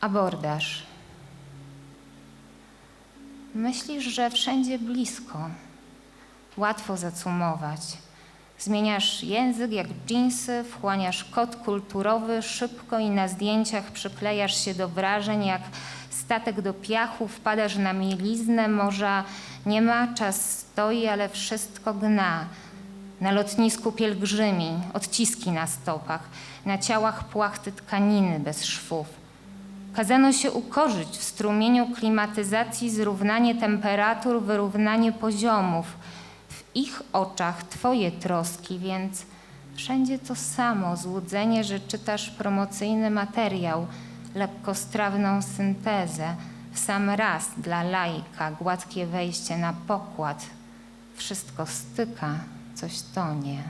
Abordaż. Myślisz, że wszędzie blisko. Łatwo zacumować. Zmieniasz język jak dżinsy, wchłaniasz kod kulturowy szybko i na zdjęciach przyklejasz się do wrażeń jak statek do piachu, wpadasz na mieliznę, morza nie ma, czas stoi, ale wszystko gna. Na lotnisku pielgrzymi, odciski na stopach, na ciałach płachty tkaniny bez szwów. Kazano się ukorzyć w strumieniu klimatyzacji, zrównanie temperatur, wyrównanie poziomów. W ich oczach twoje troski, więc wszędzie to samo, złudzenie, że czytasz promocyjny materiał, lekkostrawną syntezę, w sam raz dla laika, gładkie wejście na pokład. Wszystko styka, coś tonie.